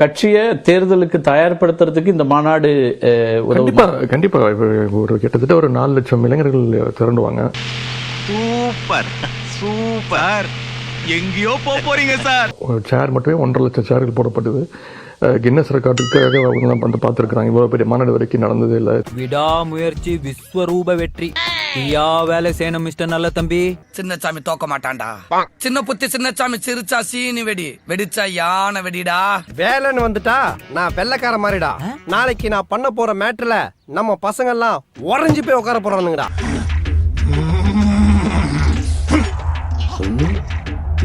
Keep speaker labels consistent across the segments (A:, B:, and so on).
A: கட்சியை தேர்தலுக்கு தயார்படுத்துறதுக்கு இந்த மாநாடு
B: கண்டிப்பா கண்டிப்பா. ஒரு கிட்டத்தட்ட ஒரு நாலு லட்சம் இளைஞர்கள் திரண்டுவாங்க.
C: Super super. எங்கேயோ போக போறீங்க சார்.
B: ஒரு சேர் மட்டுமே ஒன்றரை லட்சம் சேர்கள் போடப்பட்டது. கின்னஸ் ரெக்கார்டுக்காக அவங்க வந்து பார்த்துருக்காங்க இவ்வளவு பெரிய மாநாடு வரைக்கும் நடந்தது இல்லை.
D: விடாமுயற்சி விஸ்வரூப வெற்றி. ஐயா வேலை செய்யணும் மிஸ்டர் நல்ல தம்பி
E: சின்னசாமி தோக்க மாட்டான்டா. சின்ன புத்தி சின்னசாமி சிரிச்சா சீனி வெடி. வெடிச்சா யானை வெடிடா.
F: வேலைன்னு வந்துட்டா நான் வெள்ளைக்கார மாதிரிடா நாளைக்கு நான் பண்ண போற மேட்ருல நம்ம பசங்க எல்லாம் உறைஞ்சு போய் உட்கார போறானுங்கடா.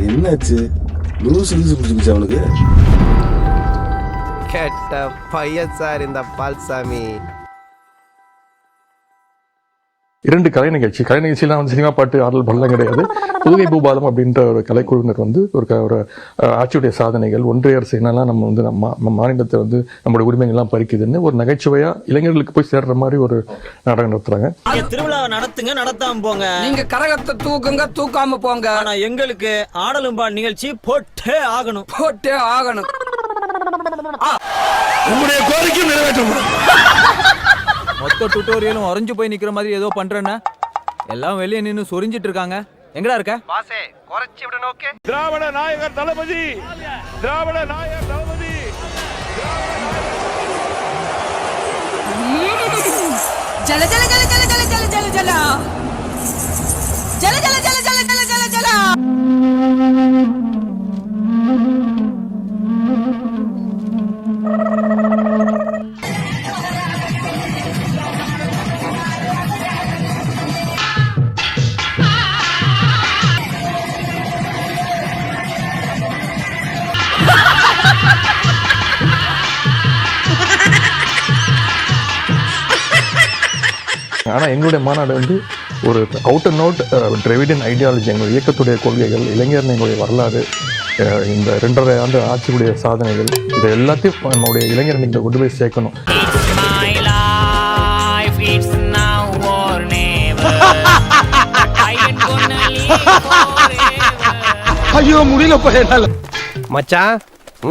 G: என்னாச்சு? லூசு லூசு பிடிச்சிருச்சு அவனுக்கு?
F: கெட்ட பையன் சார் இந்த பால்சாமி.
B: இரண்டு கலை நிகழ்ச்சி. கலை நிகழ்ச்சியெல்லாம் வந்து சினிமா பாட்டு ஆடல் பாடலாம் கிடையாது. புதுகை பூபாலம் அப்படின்ற ஒரு கலைக்குழுவினர் வந்து ஒரு க- ஒரு ஆட்சியுடைய சாதனைகள் ஒன்றிய அரசு என்னெல்லாம் நம்ம வந்து நம்ம மாநிலத்தை வந்து நம்மளுடைய உரிமைகள்லாம் பறிக்குதுன்னு ஒரு நகைச்சுவையா இளைஞர்களுக்கு போய் சேர்ற மாதிரி ஒரு நாடகம் நடத்துறாங்க.
D: திருவிழாவை நடத்துங்க நடத்தாம போங்க.
E: நீங்க கரகத்தை தூக்குங்க தூக்காம போங்க.
D: ஆனா எங்களுக்கு ஆடலும் பால் நிகழ்ச்சி போட்டே ஆகணும்.
E: போட்டே ஆகணும்.
G: உங்களுடைய கோரிக்கை நிறைவேற்றப்படும்
D: மொத்த டுட்டோரியலும் உறைஞ்சு போய் நிக்கிற மாதிரி ஏதோ பண்றேன்னா எல்லாம் வெளியே நின்னு சொரிஞ்சிட்டு இருக்காங்க எங்கடா இருக்க
F: பாசே குறைச்சி விடணும் ஓகே
C: திராவிட நாயகர் தளபதி திராவிட நாயகர் தளபதி
H: ஜல ஜல ஜல ஜல ஜல ஜல ஜல ஜல ஜல ஜல
B: ஜல எங்களுடைய மாநாடு வந்து ஒரு out and out Dravidian ideology எங்கள் இயக்கத்துடைய கொள்கைகள் இளைஞர் எங்களுடைய வரலாறு இந்த ரெண்டரை ஆண்டு ஆட்சியுடைய சாதனைகள் இதை எல்லாத்தையும் நம்மளுடைய இளைஞர் நீங்க கொண்டு போய் சேர்க்கணும்.
G: ஐயோ முடியல பையனால
F: மச்சான்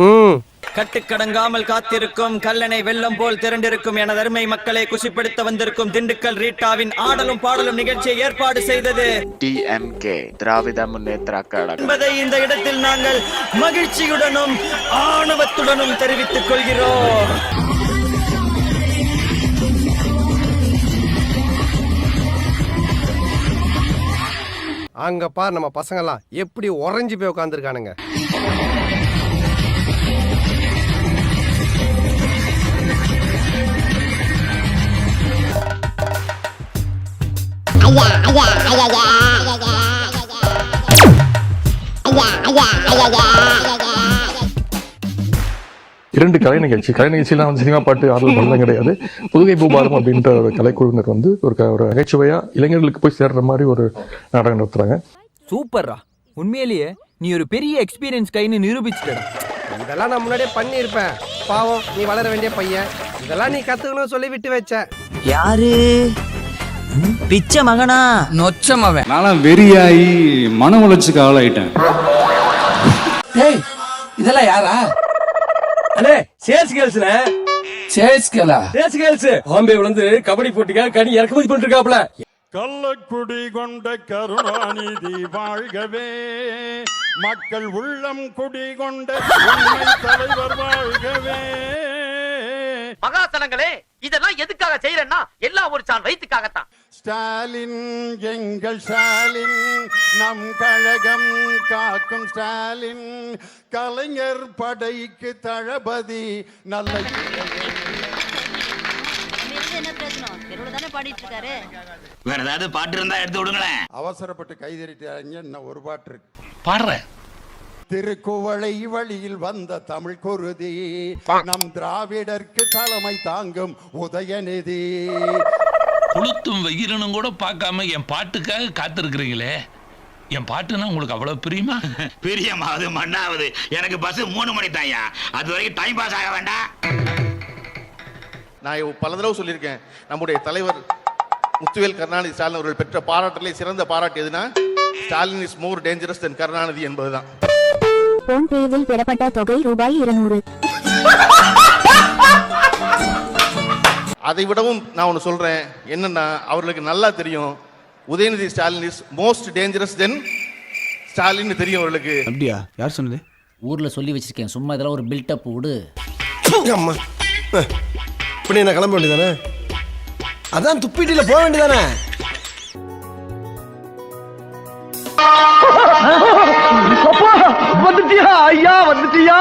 F: ம்
D: கட்டுக்கடங்காமல் காத்திருக்கும் கல்லணை வெள்ளம் போல் திரண்டிருக்கும் என அருமை மக்களை குஷிப்படுத்த வந்திருக்கும் திண்டுக்கல் ரீட்டாவின் ஆடலும் பாடலும் நிகழ்ச்சியை ஏற்பாடு செய்தது.
I: டிஎம்கே திராவிட முன்னேற்ற கழகம்.
D: என்பதை இந்த இடத்தில் நாங்கள் மகிழ்ச்சியுடனும் ஆணவத்துடனும் தெரிவித்துக் கொள்கிறோம்.
F: அங்க பார் நம்ம பசங்க எல்லாம் எப்படி உறைஞ்சு போய் உட்காந்துருக்கானுங்க
B: இரண்டு கலை நிகழ்ச்சி கலை நிகழ்ச்சியெல்லாம் வந்து சினிமா பாட்டு ஆடல் பாடலாம் கிடையாது. புதுகை பூபாலம் அப்படின்ற ஒரு கலைக்குழுவினர் வந்து ஒரு க- ஒரு நகைச்சுவையா இளைஞர்களுக்கு போய் சேர்ற மாதிரி ஒரு நாடகம் நடத்துறாங்க.
D: சூப்பர்ரா. உண்மையிலேயே நீ ஒரு பெரிய எக்ஸ்பீரியன்ஸ் கைன்னு நிரூபிச்சிட்டடா.
F: இதெல்லாம் நான் முன்னாடியே பண்ணியிருப்பேன். பாவம் நீ வளர வேண்டிய பையன். இதெல்லாம் நீ கத்துக்கணும்னு சொல்லி விட்டு வச்ச.
D: யாரு? பிச்சை மகனா?
E: நொச்சம் அவன்
J: நான்லாம் வெறியாகி மன உளைச்சுக்கு ஆளாயிட்டேன்.
E: ஏய் இதெல்லாம் யாரா?
G: அண்ணே சேல்ஸ் கேர்ள்ஸ்ல
E: சேஸ்கலா
G: சேல்ஸ் கேர்ள்ஸ் பாம்பே விழுந்து கபடி போட்டிக்காக கனி இறக்குமதி பண்ணிட்டு இருக்காப்ல
C: கள்ளக்குடி கொண்ட கருணாநிதி வாழ்கவே மக்கள் உள்ளம் குடி கொண்ட உண்மை தலைவர் வாழ்கவே.
K: மகாசனங்களே இதெல்லாம் எதுக்காக செய்யறேன்னா எல்லாம் ஒரு சான் வயிற்றுக்காகத்தான்
C: ஸ்டாலின் எங்கள் ஸ்டாலின் நம் கழகம் காக்கும் ஸ்டாலின் கலைஞர் படைக்கு தளபதி நல்ல வேற ஏதாவது பாட்டு இருந்தா எடுத்து விடுங்களேன். அவசரப்பட்டு கைதறிட்டாங்க இன்னும் ஒரு பாட்டு இருக்கு.
G: பாடுறேன்.
C: திருக்குவளை வழியில் வந்த தமிழ் குருதி நம் திராவிடர்க்கு தலைமை தாங்கும் உதயநிதி.
G: குளுத்தும் வெயிலனும் கூட பார்க்காம என் பாட்டுக்காக காத்திருக்கிறீங்களே? என் பாட்டுனா உங்களுக்கு அவ்வளவு பிரியுமா?
C: பிரியமாவது மண்ணாவது. எனக்கு பஸ் மூணு மணி தாயா அது வரைக்கும் டைம் பாஸ் ஆக வேண்டாம்.
I: நான் பல தடவை சொல்லியிருக்கேன். நம்முடைய தலைவர் முத்துவேல் கருணாநிதி ஸ்டாலின் அவர்கள் பெற்ற பாராட்டிலே சிறந்த பாராட்டு எதுனா? Stalin is more dangerous than Karunanidhi என்பதுதான்.
H: போன் பேவில் பெறப்பட்ட தொகை ரூபாய் இருநூறு.
I: அதை விடவும் நான் ஒன்று சொல்கிறேன் என்னன்னா அவர்களுக்கு நல்லா தெரியும். Udhayanidhi Stalin is most dangerous than Stalin தெரியும் அவர்களுக்கு.
F: அப்படியா? யார் சொன்னது?
E: ஊரில் சொல்லி வச்சிருக்கேன். சும்மா இதெல்லாம் ஒரு பில்டப் விடு.
F: அம்மா. இப்படி நான் கிளம்ப வேண்டியதானே? அதான் துப்பிட்டியில் போக வேண்டியதானே?
E: வந்துட்டியா? ஐயா வந்துட்டியா?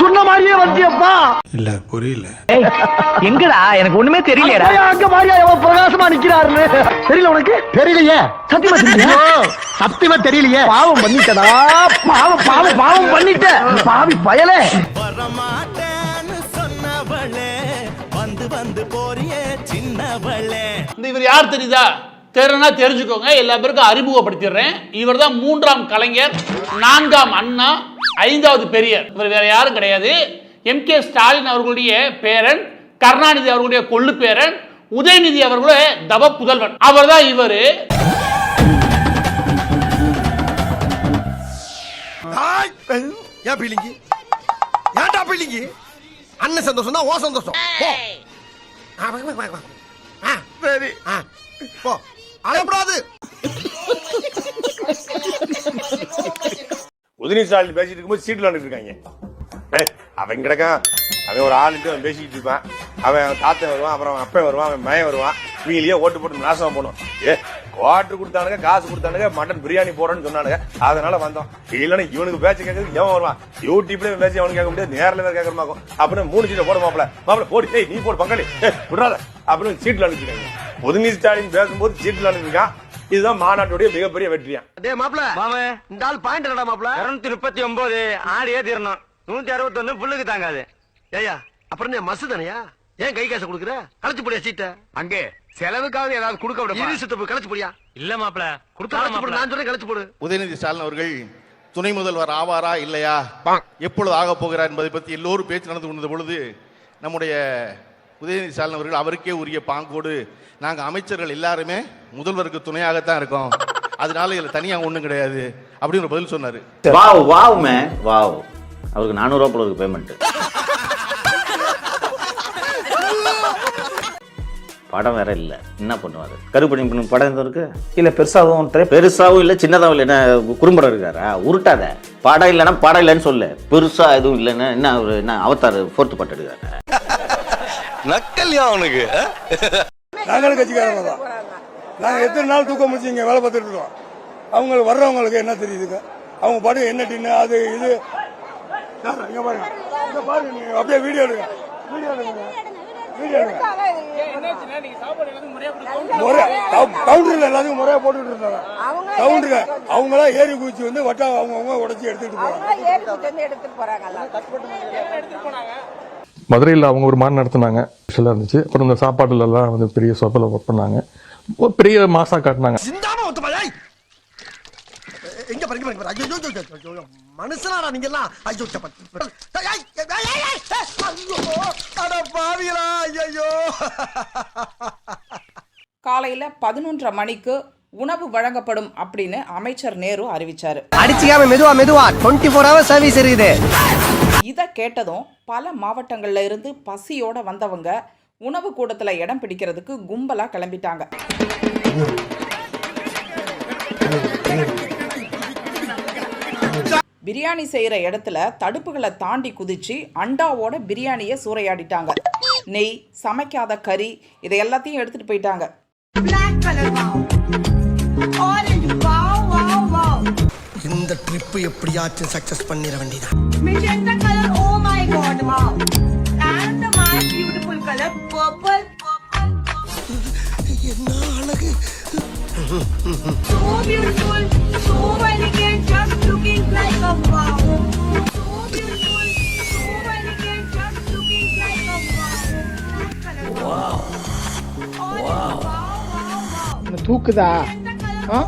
E: சொன்ன மாதிரியே வந்துட்டியப்பா
F: இல்ல புரியல.
E: எங்கடா? எனக்கு ஒண்ணுமே தெரியலடா அங்க மாதிரியா எவன் பிரகாசமா நிக்கிறாருன்னு. தெரியல உனக்கு? தெரியலையே. சத்தியமா தெரியல சத்தியமா தெரியலையே. பாவம் பண்ணிட்டடா. பாவம் பாவம் பாவம் பண்ணிட்ட. பாவி பயலே.
L: வரமாட்டேன்னு சொன்னவளே வந்து வந்து போறியே சின்னவளே.
M: இந்த இவர் யார் தெரியுதா? தெரியனா தெரிஞ்சுக்கோங்க எல்லா பேருக்கும் அறிமுகப்படுத்திடுறேன். இவர் தான் மூன்றாம் கலைஞர் நான்காம் அண்ணா ஐந்தாவது பெரியர். இவர் வேற யாரும் கிடையாது. எம். கே. ஸ்டாலின் அவர்களுடைய பேரன் கருணாநிதி அவர்களுடைய கொள்ளு பேரன் உதயநிதி அவர்களுடைய தவ புதல்வன் அவர் தான் இவரு
F: அண்ணன் சந்தோஷம் தான் ஓ சந்தோஷம். சரி. ஆ, போ. அழப்படாது
N: உதயநிதி ஸ்டாலின் பேசிட்டு இருக்கும்போது சீட்டில் வந்துட்டு இருக்காங்க அவன் கிடக்கான். அவன் ஒரு ஆளுட்டு அவன் பேசிக்கிட்டு இருப்பான். அவன் அவன் தாத்தன் வருவான் அப்புறம் அப்பன் வருவான் அவன் மயன் வருவான். இவங்களையே ஓட்டு போட்டு நாசமா போனோம் ஏ குவாட்டர் கொடுத்தானுங்க காசு கொடுத்தானுங்க மட்டன் பிரியாணி போறேன்னு சொன்னானுங்க. அதனால வந்தோம். இல்லைன்னா இவனுக்கு பேச்சு கேட்கறதுக்கு எவன் வருவான். யூடியூப்ல பேச்சு அவனுக்கு கேட்க முடியாது நேரில் வேற கேட்கற மாக்கும் அப்படின்னு மூணு சீட்டை போட மாப்பிள. மாப்பிள போடி. ஏய் நீ போடு பங்காளி. ஏய், விட்றாத. அப்படின்னு சீட்டில் அனுப்பிச்சிருக்காங்க உதயநிதி ஸ்டாலின் பேசும்போது சீட்டில் அனுப்பியிருக்கான் இதுதான் மாநாட்டுடைய மிகப்பெரிய வெற்றியா
F: டேய் மாப்ள மாமே. இந்த ஆள் பாயிண்ட் என்னடா மாப்ள 239 முப்பத்தி ஆடியே தீரணும். நூத்தி அறுபத்தொன்னு புல்லுக்கு தாங்காது. ஏய்யா அப்புறம் நீ மசு தானையா? ஏன் கை காசு கொடுக்குற? களைச்சு போடியா சீட்டை. அங்கே. செலவுக்காவது ஏதாவது கொடுக்க விட இரு போய் களைச்சு போடியா? இல்ல மாப்ள போடு நான் சொல்றேன் களைச்சு போடு.
I: உதயநிதி ஸ்டாலின் அவர்கள் துணை முதல்வர் ஆவாரா இல்லையா? எப்பொழுது ஆகப் போகிறார் என்பதை பற்றி எல்லோரும் பேச்சு நடந்து கொண்ட பொழுது நம்முடைய உதயநிதி ஸ்டாலின் அவர்கள் அவருக்கே உரிய பாங்கோடு நாங்கள் அமைச்சர்கள் எல்லாருமே முதல்வருக்கு துணையாகத்தான் இருக்கோம். அதனால இதில் தனியாக ஒன்றும் கிடையாது. அப்படின்னு ஒரு பதில் சொன்னார்.
O: Wow wow man wow. அவருக்கு நானூறுவா போல இருக்கு பேமெண்ட் படம் வேற இல்ல. என்ன பண்ணுவாரு கருப்பணி பண்ண படம் எதுவும் இருக்கு? இல்ல பெருசாகவும் பெருசாவும் இல்ல சின்னதாகவும் இல்ல. என்ன குறும்படம் இருக்காரா? உருட்டாத. படம் இல்லைன்னா படம் இல்லைன்னு சொல்லு. பெருசா எதுவும் இல்லைன்னா என்ன அவரு என்ன அவதார் ஃபோர்த்து பாட்டு எடுக்காரு
F: நக்கல்யா அவனுக்கு?
N: நாங்களும் கட்சிக்காரங்க தான். நாங்கள் எத்தனை நாள் தூக்கம் முடிச்சு இங்கே வேலை பார்த்துட்டு இருக்கோம். அவங்க வர்றவங்களுக்கு என்ன தெரியுதுங்க அவங்க பாட்டு என்ன டின்னு அது இது. இங்க பாருங்க. இங்க பாருங்க நீங்க. அப்படியே வீடியோ எடுங்க. வீடியோ எடுங்க. கவுண்டர்ல எல்லாத்துக்கும் முறையா போட்டுட்டு இருந்தாங்க கவுண்டருங்க அவங்களா ஏறி குதிச்சு வந்து வட்டா அவங்கவுங்க உடைச்சி எடுத்துட்டு போறாங்க
B: மதுரையில் அவங்க ஒரு மாதிரி நடத்துனாங்க. ஸ்பெஷலாக இருந்துச்சு. அப்புறம் இந்த சாப்பாட்டுல எல்லாம் வந்து பெரிய சொப்பில் பண்ணாங்க. ஒரு பெரிய மாசா காட்டினாங்க.
F: எங்க பாருங்க பாருங்க. ஐயோ ஐயோ, ஐயோ, ஐயோ மனுஷனாடா நீங்க எல்லாம் ஐயோ ஐயோ அட பாவிகளா ஐயோ
P: காலையில பதினொன்றரை மணிக்கு உணவு வழங்கப்படும் அப்படின்னு அமைச்சர் நேரு அறிவிச்சாரு.
F: அடிச்சுக்காம மெதுவா மெதுவா. டுவெண்ட்டி ஃபோர் ஹவர்ஸ் சர்வீஸ் இருக்குது.
P: இதை கேட்டதும் பல மாவட்டங்கள்ல இருந்து பசியோட வந்தவங்க உணவு கூடத்துல இடம் பிடிக்கிறதுக்கு கும்பலா கிளம்பிட்டாங்க. பிரியாணி செய்யற இடத்துல தடுப்புகளை தாண்டி குதிச்சு அண்டாவோட பிரியாணியை சூறையாடிட்டாங்க. நெய் சமைக்காத கறி இதை எல்லாத்தையும் எடுத்துட்டு போயிட்டாங்க.
F: இந்த ட்ரிப் எப்படியாச்சும் சக்சஸ் பண்ணிட வேண்டியதான்
P: oh
F: என்ன அழகு.
P: So beautiful, so elegant, just looking a wow.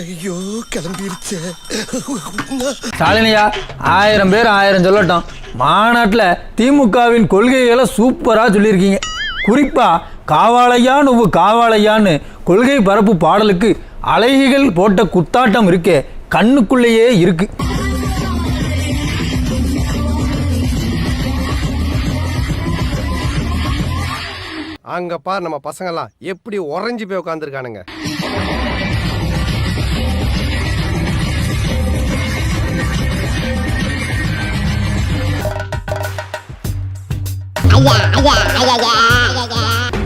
F: ஐயோ கிளம்பிருச்சு.
E: ஸ்டாலினியா ஆயிரம் பேர் ஆயிரம் சொல்லட்டும். மாநாட்டில் திமுகவின் கொள்கைகளை சூப்பராக சொல்லியிருக்கீங்க. குறிப்பாக
Q: காவாளையா நுவ்வு காவாளையான்னு கொள்கை பரப்பு பாடலுக்கு அழகிகள் போட்ட குத்தாட்டம் இருக்கே கண்ணுக்குள்ளேயே இருக்கு.
F: அங்க பார் நம்ம பசங்கெல்லாம் எப்படி உறைஞ்சு போய் உட்காந்துருக்கானுங்க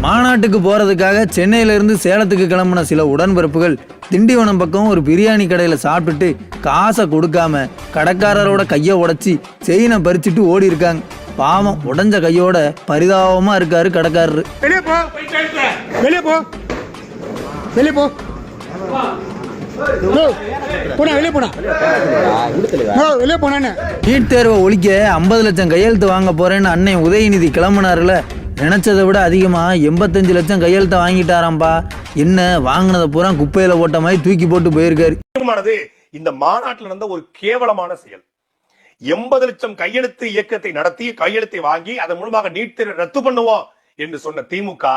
Q: மாநாட்டுக்கு போறதுக்காக சென்னையில இருந்து சேலத்துக்கு கிளம்புன சில உடன்பிறப்புகள் திண்டிவனம் பக்கம் ஒரு பிரியாணி கடையில சாப்பிட்டுட்டு காசை கொடுக்காம கடைக்காரரோட கையை உடைச்சி செயினை பறிச்சுட்டு ஓடி இருக்காங்க. பாவம் உடைஞ்ச கையோட பரிதாபமா இருக்காரு கடைக்காரரு.
E: வெளியே போ. வெளியே போ. வெளியே
Q: நீட் தேர்வை ஒழிக்க ஐம்பது லட்சம் கையெழுத்து வாங்க போறேன்னு அன்னை உதயநிதி கிளம்புனாருல. நினைச்சதை விட அதிகமா எண்பத்தஞ்சு லட்சம் கையெழுத்தை வாங்கிட்டாராம்பா. என்ன வாங்கினதை பூரா குப்பையில போட்ட மாதிரி தூக்கி போட்டு போயிருக்காரு.
N: தீர்மானது இந்த மாநாட்டில் நடந்த ஒரு கேவலமான செயல். எண்பது லட்சம் கையெழுத்து இயக்கத்தை நடத்தி கையெழுத்தை வாங்கி அதன் மூலமாக நீட் தேர்வை ரத்து பண்ணுவோம் என்று சொன்ன திமுக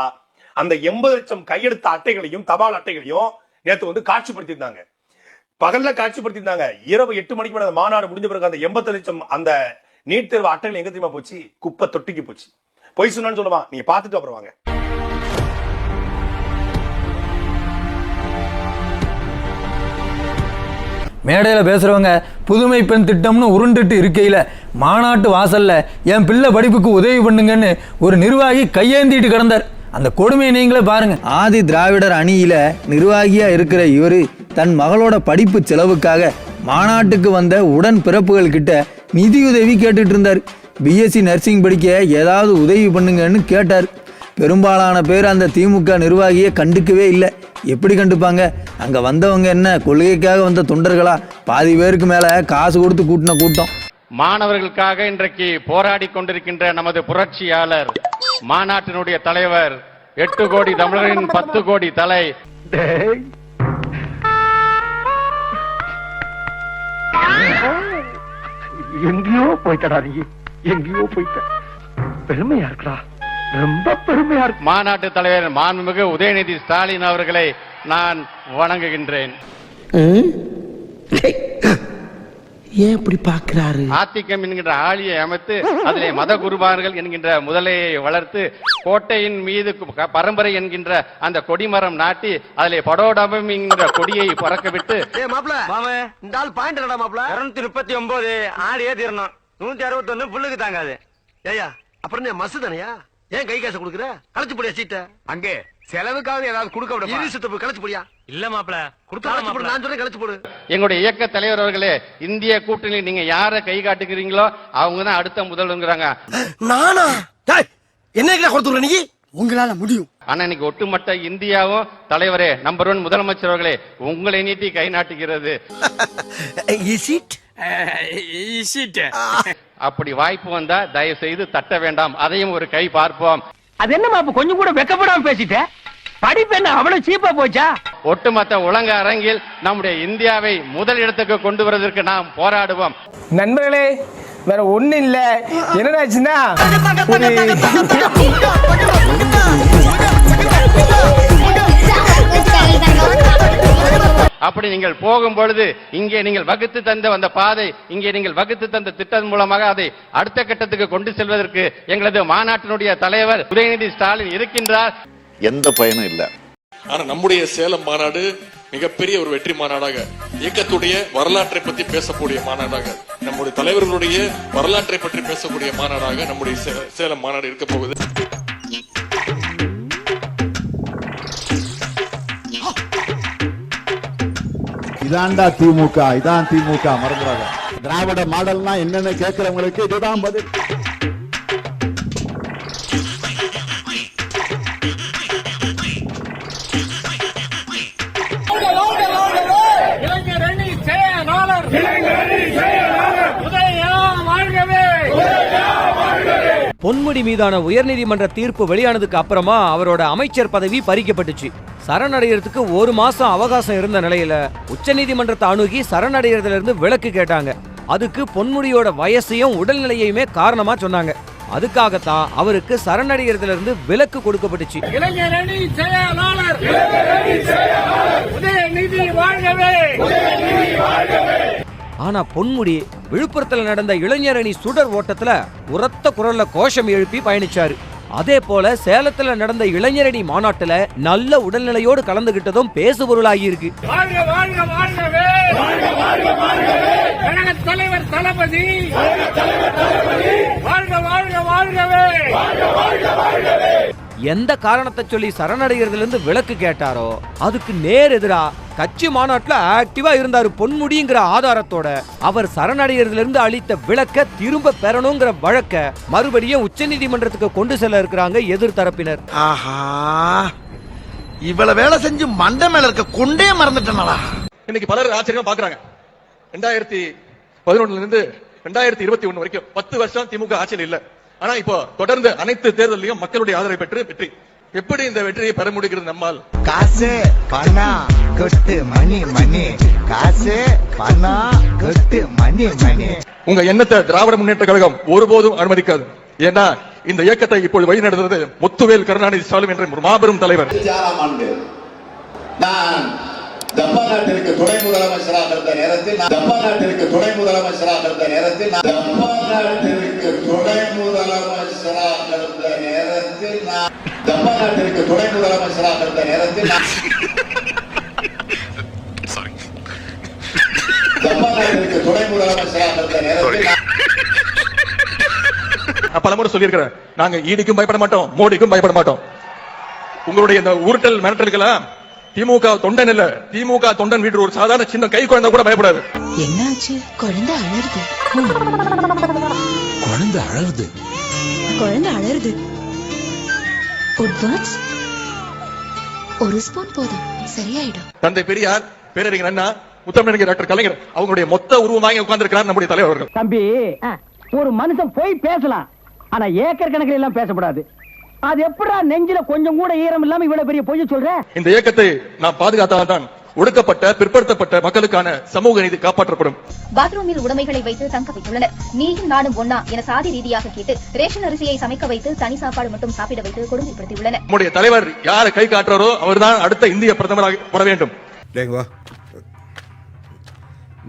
N: அந்த எண்பது லட்சம் கையெழுத்து அட்டைகளையும் தபால் அட்டைகளையும் நேத்து வந்து காட்சிப்படுத்தியிருந்தாங்க. பகல்ல காட்சிப்படுத்தியிருந்தாங்க. இரவு எட்டு மணிக்கு மேல அந்த மாநாடு முடிஞ்ச பிறகு அந்த எண்பது லட்சம் அந்த நீட் தேர்வு அட்டைகள் எங்க தெரியுமா போச்சு? குப்பை தொட்டிக்கு போச்சு. பொய் சொன்னான்னு சொல்லுவான் நீங்க பார்த்துட்டு அப்புறம் வாங்க.
Q: மேடையில் பேசுகிறவங்க புதுமை பெண் திட்டம்னு உருண்டுட்டு இருக்கையில் மாநாட்டு வாசல்ல என் பிள்ளை படிப்புக்கு உதவி பண்ணுங்கன்னு ஒரு நிர்வாகி கையேந்திட்டு கிடந்தார். அந்த கொடுமையை நீங்களே பாருங்க. ஆதி திராவிடர் அணியில நிர்வாகியா இருக்கிற இவரு தன் மகளோட படிப்பு செலவுக்காக மாநாட்டுக்கு வந்த உடன் பிறப்புகள் கிட்ட நிதியுதவி கேட்டுட்டு இருந்தார். பிஎஸ்சி நர்சிங் படிக்க ஏதாவது உதவி பண்ணுங்கன்னு கேட்டார். பெரும்பாலான பேர் அந்த திமுக நிர்வாகியை கண்டுக்கவே இல்லை. எப்படி கண்டுப்பாங்க? அங்க வந்தவங்க என்ன கொள்கைக்காக வந்த தொண்டர்களா? பாதி பேருக்கு மேல காசு கொடுத்து கூட்டின கூட்டம்.
R: மாணவர்களுக்காக இன்றைக்கு போராடி கொண்டிருக்கின்ற நமது புரட்சியாளர் மாநாட்டினுடைய தலைவர் எட்டு கோடி தமிழர்களின் பத்து கோடி தலை.
E: எங்கேயோ நீ. எங்கேயோ போயிட்ட பெருமையா இருக்கடா. ரொம்ப பெருமையா இருக்கு.
R: மாநாட்டு தலைவர் மாண்புமிகு உதயநிதி ஸ்டாலின் அவர்களை நான் வணங்குகின்றேன்.
E: ஏன் இப்படி பாக்குறாரு
R: ஆத்திக்கம் என்கின்ற ஆளியை அமைத்து அதிலே மத குருபார்கள் என்கின்ற முதலையை வளர்த்து கோட்டையின் மீது பரம்பரை என்கின்ற அந்த கொடிமரம் நாட்டி அதிலே படோடபம் என்கின்ற கொடியை பறக்க விட்டு
F: ஏ மாப்ள மாமன் இந்த ஆள் பாயிண்ட் மாப்ள இருநூத்தி முப்பத்தி ஒன்பது ஆடியே தீரணும். நூத்தி அறுபத்தி ஒண்ணு புல்லுக்கு தாங்காது. ஏயா அப்புறம் நீ மசு தானையா ஏன் கை காசு கொடுக்குற? களைச்சு போடியா சீட்ட? அங்கே செலவுக்காவது ஏதாவது கொடுக்க விட இரு சுத்த போய் களைச்சு போடியா? இல்ல மாப்ள கொடுத்து போடு நான் சொல்றேன் களைச்சு போடு.
R: எங்களுடைய இயக்க தலைவர் அவர்களே இந்திய கூட்டணி நீங்க யாரை கை காட்டுகிறீங்களோ அவங்க தான் அடுத்த முதல்வங்கிறாங்க
F: நானா? என்ன கொடுத்துற நீ? உங்களால முடியும்.
R: ஆனா இன்னைக்கு ஒட்டுமொத்த இந்தியாவும் தலைவரே நம்பர் ஒன் முதலமைச்சர் அவர்களே உங்களை நீட்டி கை நாட்டுகிறது. அப்படி வாய்ப்பு வந்தா தயவு செய்து தட்ட வேண்டாம் அதையும் ஒரு கை பார்ப்போம்
E: அது என்ன மாப்பு கொஞ்சம் கூட வெக்கப்படாம பேசிட்ட படிப்பு என்ன அவ்வளவு சீப்பா போச்சா
R: ஒட்டுமொத்த உலக அரங்கில் நம்முடைய இந்தியாவை முதல் இடத்துக்கு கொண்டு வருவதற்கு நாம் போராடுவோம்
E: நண்பர்களே வேற ஒண்ணு இல்ல என்னடாச்சுன்னா
R: அப்படி நீங்கள் போகும் பொழுது இங்கே நீங்கள் வகுத்து தந்த அந்த பாதை இங்கே நீங்கள் வகுத்து தந்த திட்டம் மூலமாக அதை அடுத்த கட்டத்துக்கு கொண்டு செல்வதற்கு எங்களது மாநாட்டினுடைய தலைவர் உதயநிதி ஸ்டாலின் இருக்கின்றார்.
I: எந்த பயனும் இல்லை.
B: ஆனா நம்முடைய சேலம் மாநாடு மிகப்பெரிய ஒரு வெற்றி மாநாடாக இயக்கத்துடைய வரலாற்றை பற்றி பேசக்கூடிய மாநாடாக நம்முடைய தலைவர்களுடைய வரலாற்றை பற்றி பேசக்கூடிய மாநாடாக நம்முடைய சே- சேலம் மாநாடு இருக்க போகுது.
I: இதான்டா திமுக இதான் திமுக மறந்துடாத. திராவிட மாடல்னா என்னன்னு கேட்கிறவங்களுக்கு இதுதான் பதில்.
L: பொன்முடி மீதான உயர்நீதிமன்ற தீர்ப்பு வெளியானதுக்கு அப்புறமா அவரோட அமைச்சர் பதவி பறிக்கப்பட்டுச்சு. சரணடைகிறதுக்கு ஒரு மாசம் அவகாசம் இருந்த நிலையில உச்சநீதிமன்றத்தை அணுகி சரணடைகிறதுல இருந்து விலக்கு கேட்டாங்க. அதுக்கு பொன்முடியோட வயசையும் உடல்நிலையுமே காரணமா சொன்னாங்க. அதுக்காகத்தான் அவருக்கு சரணடைகிறதுல இருந்து விலக்கு கொடுக்கப்பட்டுச்சு.
E: இளைஞரணி செயலாளர் வாழ்கவே!
L: ஆனா பொன்முடி விழுப்புரத்துல நடந்த இளைஞரணி சுடர் ஓட்டத்துல உரத்த குரல்ல கோஷம் எழுப்பி பயணிச்சாரு. அதே போல சேலத்துல நடந்த இளைஞரணி மாநாட்டுல நல்ல உடல்நிலையோடு கலந்துகிட்டதும் பேசுபொருளாகி இருக்கு.
E: தலைவர் தளபதி!
L: எந்த காரணத்தை சொல்லி சரணடைகிறதுல இருந்து விலக்கு கேட்டாரோ அதுக்கு நேர் எதிரா கட்சி மாநாட்டுல ஆக்டிவா இருந்தாரு பொன்முடிங்கிற ஆதாரத்தோட. அவர் சரணடைகிறதுல இருந்து அளித்த விளக்க திரும்ப பெறணுங்கிற வழக்க மறுபடியும் உச்சநீதிமன்றத்துக்கு கொண்டு செல்ல இருக்கிறாங்க எதிர்த்தரப்பினர்.
S: ஆஹா. இவ்வளவு வேலை செஞ்சு மண்டை மேல இருக்க கொண்டே மறந்துட்டேனடா.
T: இன்னைக்கு பலர் ஆச்சரியமா பாக்குறாங்க. ரெண்டாயிரத்தி பதினொன்னுல இருந்து ரெண்டாயிரத்தி இருபத்தி ஒண்ணு வரைக்கும் பத்து வருஷம் திமுக ஆட்சியில் இல்ல. ஆனா இப்போ தொடர்ந்து அனைத்து தேர்தலையும் மக்களுடைய ஆதரவை பெற்று வெற்றி. எப்படி இந்த வெற்றியை பெற முடிகிறது நம்மால்?
S: காசு பணம். கொட்டு மணி மணி. காசு பணம் கொட்டு மணி மணி.
T: உங்க எண்ணத்தை திராவிட முன்னேற்ற கழகம் ஒருபோதும் அனுமதிக்காது. ஏன்னா இந்த இயக்கத்தை இப்பொழுது வழிநடத்துவது முத்துவேல் கருணாநிதி ஸ்டாலின் என்ற ஒரு மாபெரும் தலைவர்.
U: நான் ஜப்பான் நாட்டிற்கு துணை முதலமைச்சராக இருந்த நேரத்தில் நான் ஜப்பான் நாட்டிற்கு துணை முதலமைச்சராக இருந்த நேரத்தில் நான் ஜப்பான் நாட்டிற்கு துணை முதலமைச்சராக இருந்த நேரத்தில் நான் ஜப்பான் நாட்டிற்கு துணை முதலமைச்சராக இருந்த நேரத்தில் நாட்டிற்கு துணை முதலமைச்சராக இருந்த நேரத்தில் நான்
T: நான் பலமுறை சொல்லியிருக்கிறேன். நாங்க ஈடிக்கும் பயப்பட மாட்டோம் மோடிக்கும் பயப்பட மாட்டோம். உங்களுடைய இந்த உருட்டல் மிரட்டல்களா திமுக தொண்டன் இல்ல. திமுக தொண்டன் வீட்டு ஒரு சாதாரண சின்ன கை குழந்தை கூட பயப்படாது.
R: என்னாச்சு? குழந்தை அழறுது.
S: குழந்தை அழகுது
R: குழந்தை அழறுது. உட்வர்ட்ஸ் ஒரு ஸ்பூன் போதும். சரியாயிடும்.
T: தந்தை பெரியார் பேரறிஞர் அண்ணா முத்தமிழர் டாக்டர் கலைஞர் அவங்களுடைய மொத்த உருவம் வாங்கி உட்கார்ந்திருக்கிறார் நம்முடைய தலைவர் அவர்கள்
E: தம்பி ஒரு மனுஷன் போய் பேசலாம் ஆனா ஏக்கர் கணக்கில் எல்லாம் பேசக்கூடாது அது எப்படா நெஞ்சில கொஞ்சம் கூட ஈரம் இல்லாம இவ்வளவு பெரிய பொய்ய சொல்ற?
T: இந்த இயக்கத்தை நாம் பாதுகாத்தால்தான் ஒடுக்கப்பட்ட பிற்படுத்தப்பட்ட மக்களுக்கான சமூக நீதி காப்பாற்றப்படும்.
R: பாத்ரூமில் உடைமைகளை வைத்து தங்க வைத்துள்ளனர். நீயும் நானும் ஒன்னா என சாதி ரீதியாக கேட்டு ரேஷன் அரிசியை சமைக்க வைத்து தனி சாப்பாடு மட்டும் சாப்பிட வைத்து கொடுமைப்படுத்தியுள்ளனர்.
T: நம்முடைய தலைவர் யாரை கை காட்டுறாரோ அவர்தான் அடுத்த இந்திய பிரதமராக வர வேண்டும்.
S: டேங்க